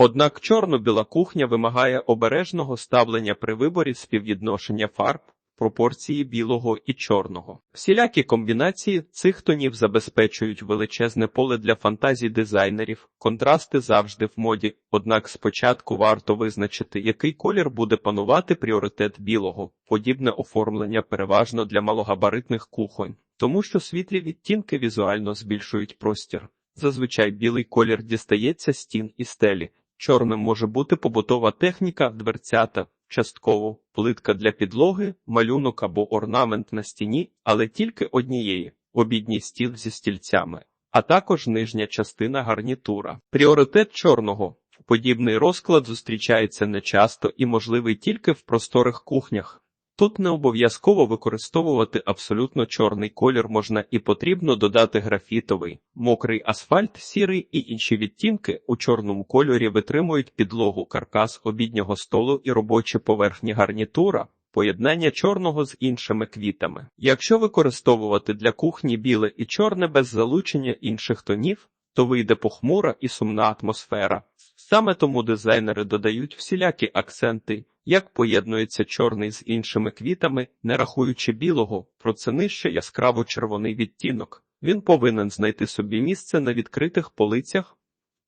Однак чорно-біла кухня вимагає обережного ставлення при виборі співвідношення фарб, пропорції білого і чорного. Всілякі комбінації цих тонів забезпечують величезне поле для фантазій дизайнерів, контрасти завжди в моді, однак спочатку варто визначити, який колір буде панувати пріоритет білого, подібне оформлення переважно для малогабаритних кухонь, тому що світлі відтінки візуально збільшують простір. Зазвичай білий колір дістається стін і стелі. Чорним може бути побутова техніка, дверцята, частково плитка для підлоги, малюнок або орнамент на стіні, але тільки однієї, обідній стіл зі стільцями, а також нижня частина гарнітура. Пріоритет чорного. Подібний розклад зустрічається нечасто і можливий тільки в просторих кухнях. Тут не обов'язково використовувати абсолютно чорний колір можна і потрібно додати графітовий, мокрий асфальт, сірий і інші відтінки у чорному кольорі витримують підлогу, каркас обіднього столу і робочі поверхні гарнітура, поєднання чорного з іншими квітами. Якщо використовувати для кухні біле і чорне без залучення інших тонів, то вийде похмура і сумна атмосфера. Саме тому дизайнери додають всілякі акценти, як поєднується чорний з іншими квітами, не рахуючи білого, про це нижче яскраво червоний відтінок. Він повинен знайти собі місце на відкритих полицях,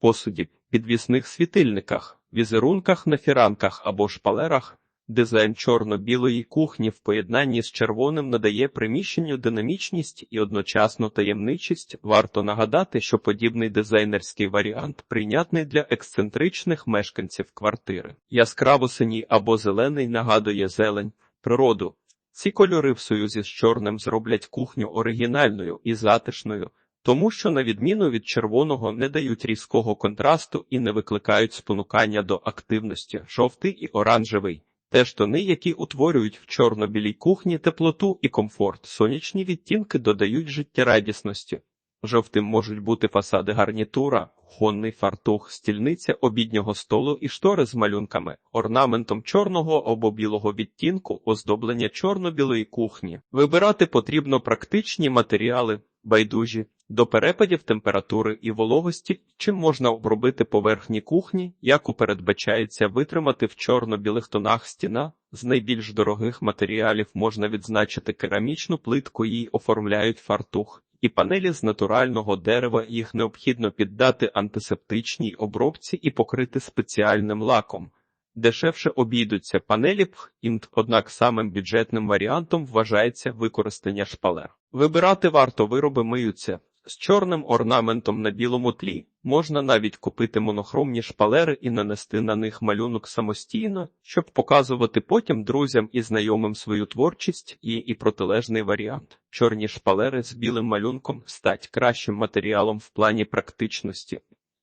посуді, підвісних світильниках, візерунках на фіранках або шпалерах. Дизайн чорно-білої кухні в поєднанні з червоним надає приміщенню динамічність і одночасно таємничість. Варто нагадати, що подібний дизайнерський варіант прийнятний для ексцентричних мешканців квартири. Яскраво синій або зелений нагадує зелень, природу. Ці кольори в союзі з чорним зроблять кухню оригінальною і затишною, тому що, на відміну від червоного, не дають різкого контрасту і не викликають спонукання до активності, жовтий і оранжевий. Теж тони, які утворюють в чорно-білій кухні теплоту і комфорт, сонячні відтінки додають життєрадісності. Жовтим можуть бути фасади гарнітура, кухонний фартух, стільниця обіднього столу і штори з малюнками, орнаментом чорного або білого відтінку, оздоблення чорно-білої кухні. Вибирати потрібно практичні матеріали, байдужі, до перепадів температури і вологості, чим можна обробити поверхні кухні, яку передбачається витримати в чорно-білих тонах стіна. З найбільш дорогих матеріалів можна відзначити керамічну плитку, її оформляють фартух, і панелі з натурального дерева їх необхідно піддати антисептичній обробці і покрити спеціальним лаком. Дешевше обійдуться панелі ПХІМТ, однак самим бюджетним варіантом вважається використання шпалер. Вибирати варто вироби миються з чорним орнаментом на білому тлі. Можна навіть купити монохромні шпалери і нанести на них малюнок самостійно, щоб показувати потім друзям і знайомим свою творчість і, і протилежний варіант. Чорні шпалери з білим малюнком стать кращим матеріалом в плані практичності.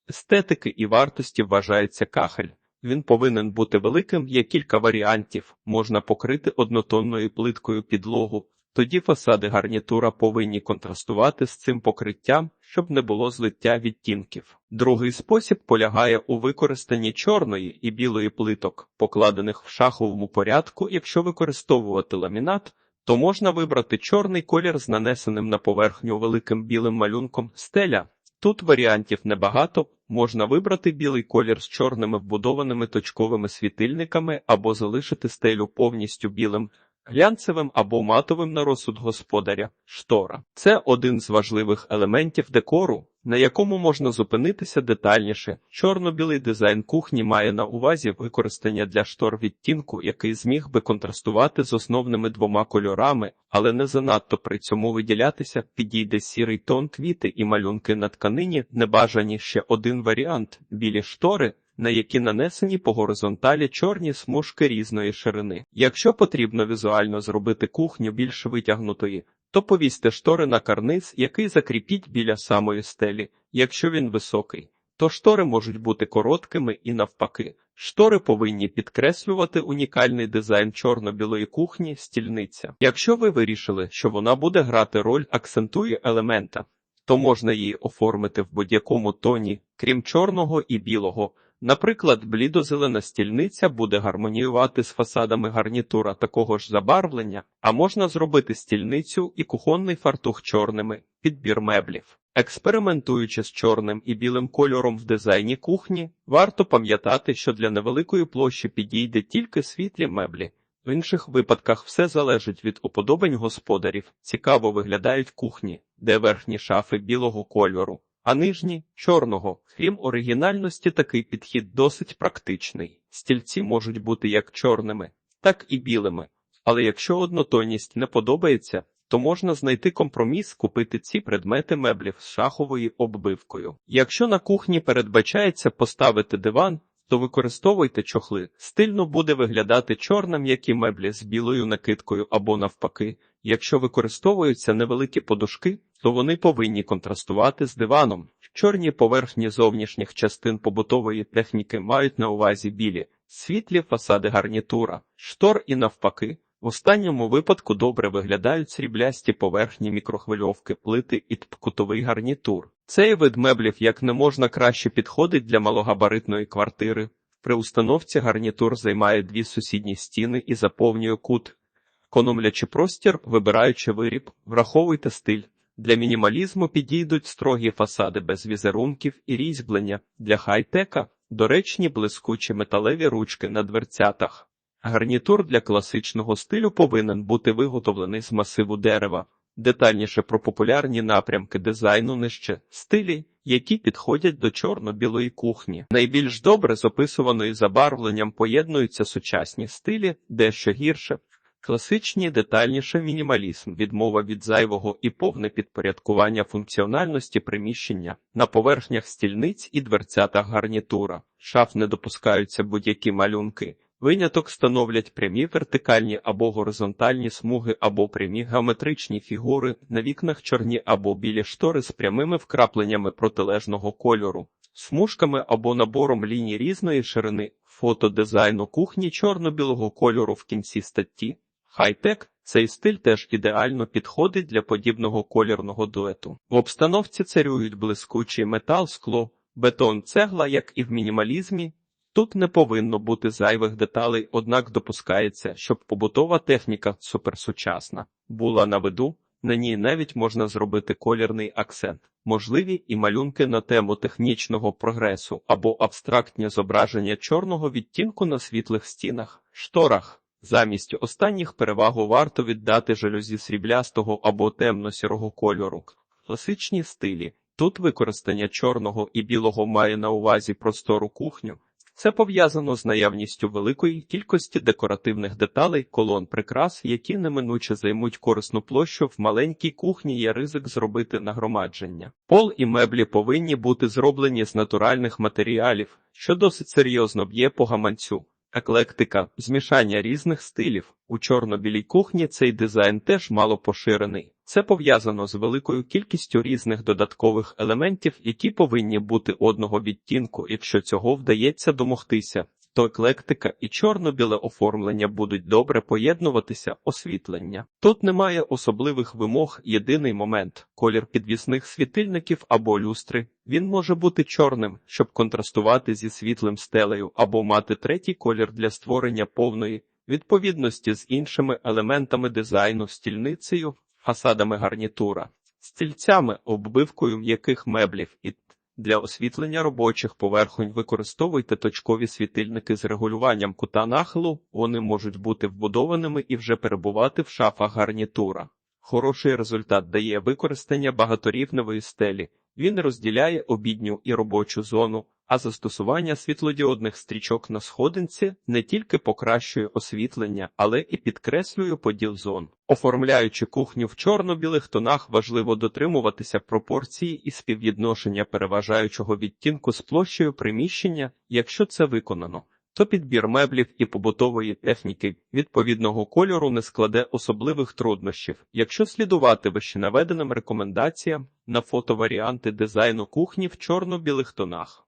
Естетики і вартості вважається кахель. Він повинен бути великим, є кілька варіантів. Можна покрити однотонною плиткою підлогу. Тоді фасади гарнітура повинні контрастувати з цим покриттям, щоб не було злиття відтінків. Другий спосіб полягає у використанні чорної і білої плиток, покладених в шаховому порядку. Якщо використовувати ламінат, то можна вибрати чорний колір з нанесеним на поверхню великим білим малюнком стеля. Тут варіантів небагато, можна вибрати білий колір з чорними вбудованими точковими світильниками або залишити стелю повністю білим, глянцевим або матовим на розсуд господаря. Штора це один з важливих елементів декору, на якому можна зупинитися детальніше. Чорно-білий дизайн кухні має на увазі використання для штор відтінку, який зміг би контрастувати з основними двома кольорами, але не занадто при цьому виділятися, підійде сірий тон квіти і малюнки на тканині, небажані ще один варіант білі штори. На які нанесені по горизонталі чорні смужки різної ширини. Якщо потрібно візуально зробити кухню більш витягнутої, то повісьте штори на карниз, який закріпіть біля самої стелі. Якщо він високий, то штори можуть бути короткими і навпаки. Штори повинні підкреслювати унікальний дизайн чорно-білої кухні, стільниця. Якщо ви вирішили, що вона буде грати роль акцентує елемента, то можна її оформити в будь-якому тоні, крім чорного і білого. Наприклад, блідозелена стільниця буде гармоніювати з фасадами гарнітура такого ж забарвлення, а можна зробити стільницю і кухонний фартух чорними, підбір меблів. Експериментуючи з чорним і білим кольором в дизайні кухні, варто пам'ятати, що для невеликої площі підійде тільки світлі меблі. В інших випадках все залежить від уподобань господарів. Цікаво виглядають кухні, де верхні шафи білого кольору, а нижні чорного. Крім оригінальності, такий підхід досить практичний. Стільці можуть бути як чорними, так і білими. Але якщо однотонність не подобається, то можна знайти компроміс, купити ці предмети меблів з шаховою оббивкою. Якщо на кухні передбачається поставити диван, то використовуйте чохли. Стильно буде виглядати чорна м'які меблі з білою накидкою або навпаки. Якщо використовуються невеликі подушки, то вони повинні контрастувати з диваном. Чорні поверхні зовнішніх частин побутової техніки мають на увазі білі, світлі фасади гарнітура, штор і навпаки. В останньому випадку добре виглядають сріблясті поверхні мікрохвильовки, плити і кутовий гарнітур. Цей вид меблів як не можна краще підходить для малогабаритної квартири. При установці гарнітур займає дві сусідні стіни і заповнює кут. Економлячи простір, вибираючи виріб, враховуйте стиль. Для мінімалізму підійдуть строгі фасади без візерунків і різьблення, для хай-тека доречні блискучі металеві ручки на дверцятах. Гарнітур для класичного стилю повинен бути виготовлений з масиву дерева. Детальніше про популярні напрямки дизайну нижче стилі, які підходять до чорно-білої кухні. Найбільш добре з описуваною забарвленням поєднуються сучасні стилі, дещо гірше. Класичні детальніше мінімалізм, відмова від зайвого і повне підпорядкування функціональності приміщення на поверхнях стільниць і дверцятах гарнітура. Шаф не допускаються будь-які малюнки. Виняток становлять прямі вертикальні або горизонтальні смуги або прямі геометричні фігури, на вікнах чорні або білі штори з прямими вкрапленнями протилежного кольору, смужками або набором ліній різної ширини, фото дизайну кухні чорно-білого кольору в кінці статті. Хай-тек цей стиль теж ідеально підходить для подібного колірного дуету. В обстановці царюють блискучий метал, скло, бетон, цегла, як і в мінімалізмі. Тут не повинно бути зайвих деталей, однак допускається, щоб побутова техніка суперсучасна була на виду, на ній навіть можна зробити колірний акцент, можливі і малюнки на тему технічного прогресу або абстрактні зображення чорного відтінку на світлих стінах, шторах. Замість останніх перевагу варто віддати жалюзі сріблястого або темно-сірого кольору. Класичні стилі. Тут використання чорного і білого має на увазі простору кухню. Це пов'язано з наявністю великої кількості декоративних деталей, колон прикрас, які неминуче займуть корисну площу в маленькій кухні є ризик зробити нагромадження. Пол і меблі повинні бути зроблені з натуральних матеріалів, що досить серйозно б'є по гаманцю. Еклектика, змішання різних стилів. У чорно-білій кухні цей дизайн теж мало поширений. Це пов'язано з великою кількістю різних додаткових елементів, які повинні бути одного відтінку. Якщо цього вдається домогтися, то еклектика і чорно-біле оформлення будуть добре поєднуватися освітлення. Тут немає особливих вимог, єдиний момент колір підвісних світильників або люстри. Він може бути чорним, щоб контрастувати зі світлим стелею, або мати третій колір для створення повної відповідності з іншими елементами дизайну, стільницею, фасадами гарнітура, стільцями, оббивкою м'яких меблів і для освітлення робочих поверхонь використовуйте точкові світильники з регулюванням кута нахилу, вони можуть бути вбудованими і вже перебувати в шафах гарнітура. Хороший результат дає використання багаторівневої стелі. Він розділяє обідню і робочу зону, а застосування світлодіодних стрічок на сходинці не тільки покращує освітлення, але і підкреслює поділ зон. Оформляючи кухню в чорно-білих тонах, важливо дотримуватися пропорції і співвідношення переважаючого відтінку з площею приміщення, якщо це виконано. То підбір меблів і побутової техніки відповідного кольору не складе особливих труднощів, якщо слідувати вище наведеним рекомендаціям на фотоваріанти дизайну кухні в чорно-білих тонах.